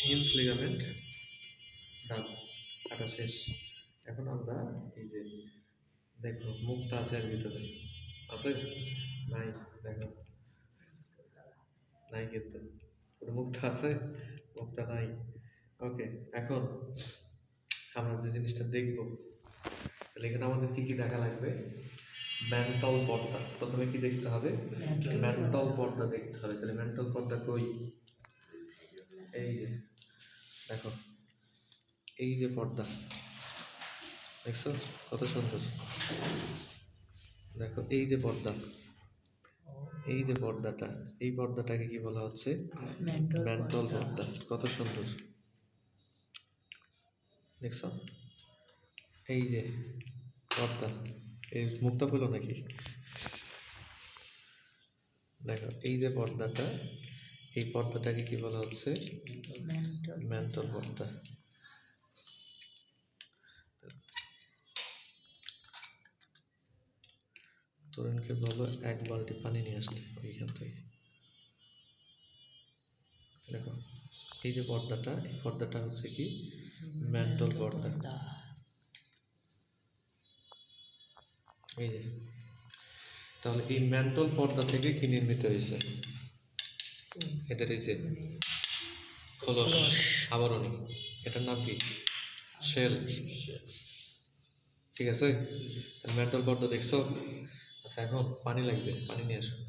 Hills ligament ডান কাটা শেষ। এখন আমরা এই যে দেখো মুখটা আছে এর ভিতরে। আছে? নাই দেখো। নাই কিন্তু। মুখটা আছে? মুখটা নাই। ওকে এখন আমরা যে জিনিসটা দেখব তাহলে এখানে আমাদের কি কি দেখা লাগবে? মেন্টাল পর্দা। প্রথমে কি দেখতে হবে? মেন্টাল পর্দা। দেখতে হবে। তাহলে মেন্টাল পর্দা কই? এই যে পর্দা দেখছ কত সুন্দর? দেখো এই যে পর্দা এই যে পর্দাটা এই পর্দাটাকে কি বলা হচ্ছে? মেন্টাল পর্দা। কত সুন্দর। দেখছ? এই যে পর্দা এই মুক্তা পেল নাকি? দেখো এই যে পর্দাটা এই পর্দাটাকে কি বলা হচ্ছে? ম্যান্টল পর্দা। তরুণকে বলো এক বালতি পানি নিয়ে আসতে ওইখান থেকে। দেখো এই যে পর্দাটা এই পর্দাটা হচ্ছে কি মেন্টাল পর্দা। এই যে তাহলে এই মেন্টাল পর্দা থেকে কি নির্মিত হয়েছে? এদের এই যে খোলস আবরণী এটার নাম কি? শেল। ঠিক আছে? মেন্টাল পর্দা দেখছ? আচ্ছা এখন পানি লাগবে পানি নিয়ে আসো